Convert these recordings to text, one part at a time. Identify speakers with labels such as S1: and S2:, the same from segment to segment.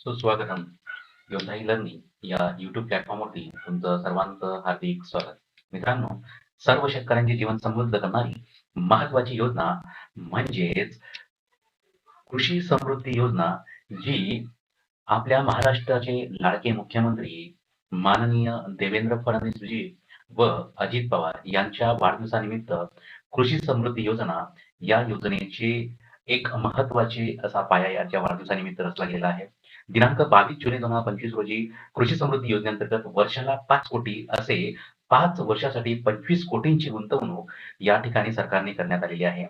S1: सुस्वागतम. व्यवसायिक लर्निंग या युट्यूब प्लॅटफॉर्मवरती तुमचं सर्वांचं हार्दिक स्वागत. मित्रांनो सर्व शेतकऱ्यांचे जीवन समृद्ध करणारी महत्वाची योजना म्हणजेच कृषी समृद्धी योजना जी आपल्या महाराष्ट्राचे लाडके मुख्यमंत्री माननीय देवेंद्र फडणवीसजी व अजित पवार यांच्या वाढदिवसानिमित्त कृषी समृद्धी योजना या योजनेची एक महत्वाची असा पाया याच्या वाढदिवसानिमित्त रचला गेला आहे. दिनांक बावीस जुलै दोन हजार पंचवीस रोजी कृषी समृद्धी योजनेअंतर्गत वर्षाला पाच कोटी असे पाच वर्षासाठी पंचवीस कोटींची गुंतवणूक या ठिकाणी सरकारने करण्यात आलेली आहे.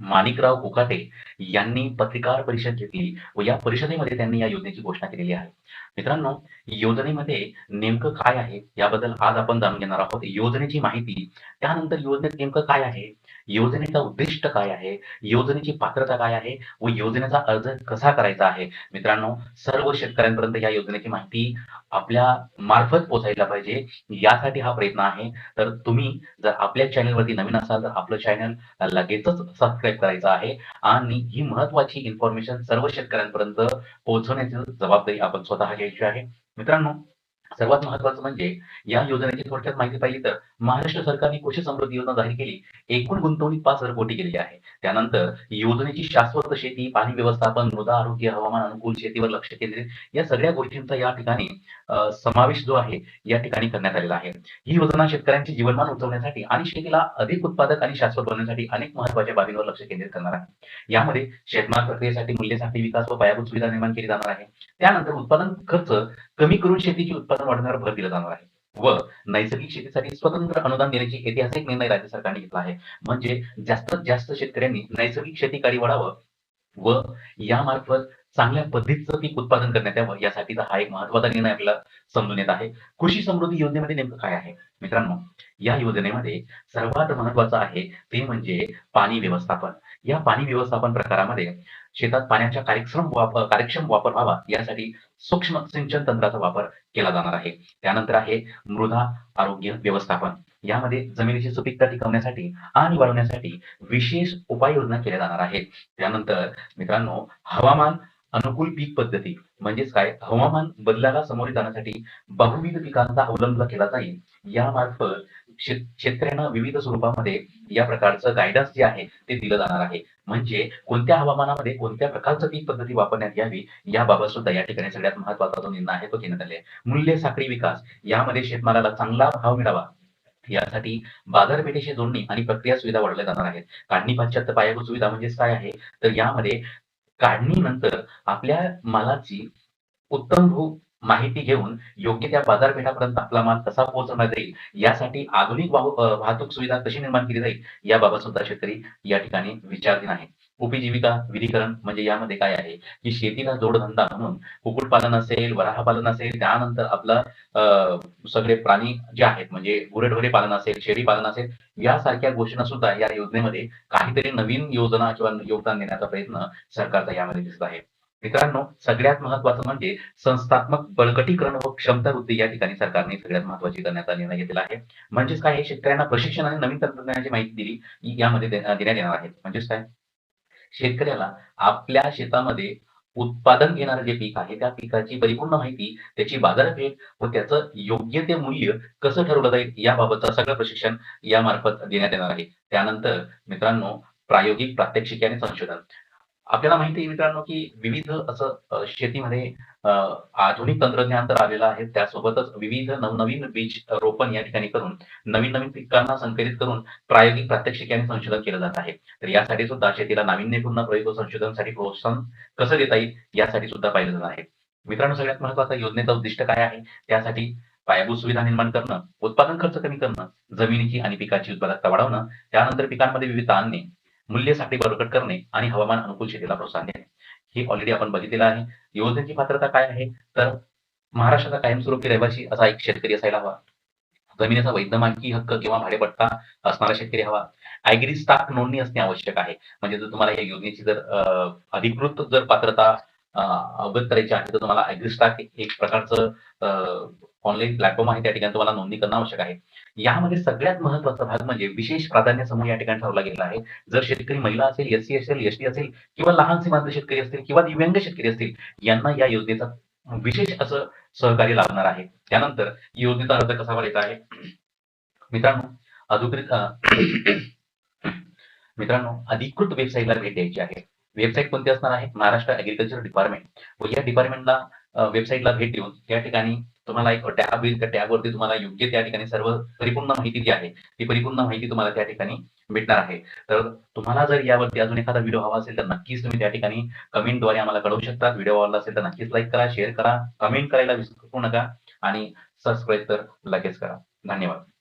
S1: माणिकराव कोकाटे यांनी पत्रकार परिषद घेतली व या परिषदेमध्ये त्यांनी या योजनेची घोषणा केलेली आहे. मित्रांनो योजनेमध्ये नेमकं काय आहे याबद्दल आज आपण जाणून घेणार आहोत. योजनेची माहिती त्यानंतर योजनेत नेमकं काय आहे योजनेचा उद्दिष्ट काय आहे योजनेची पात्रता काय आहे व योजनेचा अर्ज कसा करायचा आहे? मित्रांनो सर्व शेतकऱ्यांपर्यंत या योजनेची माहिती आपल्या मार्फत पोहोचायला पाहिजे. यासाठी हा प्रयत्न आहे. तर तुम्ही जर आपल्या चॅनलवरती नवीन असाल तर आपलं चॅनल लगेचच सबस्क्राईब करायचं आहे. आणि ही महत्वाची इन्फॉर्मेशन सर्व शेतकऱ्यांपर्यंत पोहोचवण्याची जबाबदारी आपण स्वतः घ्यायची आहे. मित्रांनो सर्वात महत्वाचं म्हणजे या योजनेची थोडक्यात माहिती पाहिली तर महाराष्ट्र सरकारने कृषी समृद्धी योजना जाहीर केली. एकूण गुंतवणूक पाच हजार कोटी केलेली आहे. त्यानंतर योजनेची शाश्वत शेती पाणी व्यवस्थापन मृदा आरोग्य हवामान अनुकूल शेतीवर लक्ष केंद्रित या सगळ्या गोष्टींचा या ठिकाणी समावेश जो आहे या ठिकाणी करण्यात आलेला आहे. ही योजना शेतकऱ्यांचे जीवनमान उंचवण्यासाठी आणि शेतीला अधिक उत्पादक आणि शाश्वत बनवण्यासाठी अनेक महत्त्वाच्या बाबींवर लक्ष केंद्रित करणार आहे. यामध्ये शेतमाल प्रक्रियेसाठी मूल्यसाठी विकास व पायाभूत सुविधा निर्माण केली जाणार आहे. त्यानंतर उत्पादन खर्च कमी करून शेतीची उत्पादन वाढवण्यावर भर दिला जाणार आहे. व नैसर्गिक शेतीसाठी स्वतंत्र अनुदान देण्याची ऐतिहासिक निर्णय राज्य सरकारने घेतला आहे. म्हणजे जास्तीत जास्त शेतकऱ्यांनी नैसर्गिक शेतीकडे वळावं व यामार्फत चांगल्या पद्धतीचं पीक उत्पादन करण्यात यावं यासाठीचा हा एक महत्त्वाचा निर्णय आपल्याला समजून येत आहे. कृषी समृद्धी योजनेमध्ये नेमकं काय आहे? मित्रांनो या योजनेमध्ये सर्वात महत्वाचं आहे ते म्हणजे पाणी व्यवस्थापन. या पाणी व्यवस्थापन प्रकारामध्ये शेतात पाण्याचा कार्यक्षम वापर कार्यक्षम वापर व्हावा यासाठी सूक्ष्म सिंचन तंत्राचा वापर केला जाणार आहे. त्यानंतर आहे मृदा आरोग्य व्यवस्थापन. यामध्ये जमिनीची सुपीकता टिकवण्यासाठी आणि वाढवण्यासाठी विशेष उपाययोजना केल्या जाणार आहेत. त्यानंतर मित्रांनो हवामान अनुकूल पीक पद्धती म्हणजेच काय? हवामान बदलाला सामोरे जाण्यासाठी बहुविध पिकांचा अवलंब केला जाईल. यामार्फत शेतकऱ्यांना विविध स्वरूपामध्ये या प्रकारचं गायडन्स जे आहे ते दिलं जाणार आहे. म्हणजे कोणत्या हवामानामध्ये कोणत्या प्रकारचं पीक पद्धती वापरण्यात यावी याबाबत सुद्धा या ठिकाणी सगळ्यात महत्त्वाचा जो निर्णय आहे तो घेण्यात आले मूल्य साखळी विकास यामध्ये शेतमालाला चांगला भाव मिळावा. यासाठी बाजारपेठेशी जोडणी आणि प्रक्रिया सुविधा वाढवल्या जाणार आहेत. काढणी पाश्चात्य पायाभूत सुविधा म्हणजेच काय आहे? तर यामध्ये काढणीनंतर आपल्या मालाची उत्तम भू माहिती घेऊन योग्य त्या बाजारपेठापर्यंत आपला माल कसा पोहोचवण्यात येईल यासाठी आधुनिक वाहतूक सुविधा कशी निर्माण केली जाईल याबाबत सुद्धा शेतकरी या ठिकाणी विचारधीन आहे उपजीविका विधीकरण म्हणजे यामध्ये काय आहे की शेतीला जोडधंदा म्हणून कुक्कुटपालन असेल वराहपालन असेल त्यानंतर आपलं सगळे प्राणी जे आहेत म्हणजे गुरेढोरे पालन असेल शेळी पालन असेल यासारख्या गोष्टींना सुद्धा या योजनेमध्ये काहीतरी नवीन योजना किंवा योगदान देण्याचा प्रयत्न सरकारचा यामध्ये दिसत आहे. मित्रांनो सगळ्यात महत्वाचं म्हणजे संस्थात्मक बळकटीकरण व क्षमता वृद्धी या ठिकाणी सरकारने सगळ्यात महत्वाची करण्याचा निर्णय घेतलेला आहे. म्हणजेच काय शेतकऱ्यांना प्रशिक्षण आणि नवीन तंत्रज्ञानाची माहिती दिली यामध्ये देण्यात येणार आहे. म्हणजेच काय शेतकऱ्याला आपल्या शेतामध्ये उत्पादन घेणारं जे पीक आहे त्या पिकाची परिपूर्ण माहिती त्याची बाजारपेठ व त्याचं योग्य ते मूल्य कसं ठरवलं जाईल याबाबतचं सगळं प्रशिक्षण यामार्फत देण्यात येणार आहे. त्यानंतर मित्रांनो प्रायोगिक प्रात्यक्षिके आणि संशोधन. आपल्याला माहिती आहे मित्रांनो की विविध असं शेतीमध्ये आधुनिक तंत्रज्ञान तर आलेलं आहे. त्यासोबतच विविध नवनवीन बीज रोपण या ठिकाणी करून नवीन नवीन पिकांना संकलित करून प्रायोगिक प्रात्यक्षिक आणि संशोधन केलं जात आहे. तर यासाठी सुद्धा शेतीला नाविन्यपूर्ण प्रयोग व संशोधनासाठी प्रोत्साहन कसं देता येईल यासाठी सुद्धा पाहिलं जात आहे. मित्रांनो सगळ्यात महत्त्वाचा योजनेचा उद्दिष्ट काय आहे? त्यासाठी पायाभूत सुविधा निर्माण करणं उत्पादन खर्च कमी करणं जमिनीची आणि पिकाची उत्पादकता वाढवणं त्यानंतर पिकांमध्ये विविधता आणणे मूल्य साखळी बळकट करणे आणि हवामान अनुकूल शेतीला प्रोत्साहन देणे. हे ऑलरेडी आपण बघितलेलं आहे. योजनेची पात्रता काय आहे? तर महाराष्ट्राचा कायमस्वरूपी रहिवासी असा एक शेतकरी असायला हवा. जमिनीचा वैधमानकी हक्क किंवा भाडेपट्टा असणारा शेतकरी हवा. ऍग्री स्टाक नोंदणी असणे आवश्यक आहे. म्हणजे जर तुम्हाला या योजनेची जर अधिकृत जर पात्रता अवगत करायची आहे तर तुम्हाला ऍग्रिस्टाक एक प्रकारचं ऑनलाईन प्लॅटफॉर्म आहे त्या ठिकाणी तुम्हाला नोंदणी करणं आवश्यक आहे. यामध्ये सगळ्यात महत्त्वाचा भाग म्हणजे विशेष प्राधान्य समूह या ठिकाणी ठरवला गेला आहे. जर शेतकरी महिला असेल एससी असेल एसटी असेल किंवा लहान सीमांत शेतकरी असतील किंवा दिव्यांग शेतकरी असतील यांना या योजनेचा विशेष असं सहकार्य लाभणार आहे. त्यानंतर योजनेचा अर्ज कसा भरायचा आहे? मित्रांनो अधिकृत मित्रांनो अधिकृत वेबसाईटला भेट द्यायची आहे. वेबसाईट कोणती असणार आहे? महाराष्ट्र ऍग्रिकल्चर डिपार्टमेंट व या डिपार्टमेंटला वेबसाईटला भेट देऊन त्या ठिकाणी तुम्हाला एक टॅब येईल. त्या टॅबवरती तुम्हाला योग्य त्या ठिकाणी सर्व परिपूर्ण माहिती जी आहे ती परिपूर्ण माहिती तुम्हाला त्या ठिकाणी भेटणार आहे. तर तुम्हाला जर यावरती अजून एखादा व्हिडिओ हवा असेल तर नक्कीच तुम्ही त्या ठिकाणी कमेंटद्वारे आम्हाला कळवू शकता. व्हिडिओ आवडला असेल तर नक्कीच लाईक करा शेअर करा कमेंट करायला विसरू नका आणि सबस्क्राईब तर लगेच करा. धन्यवाद.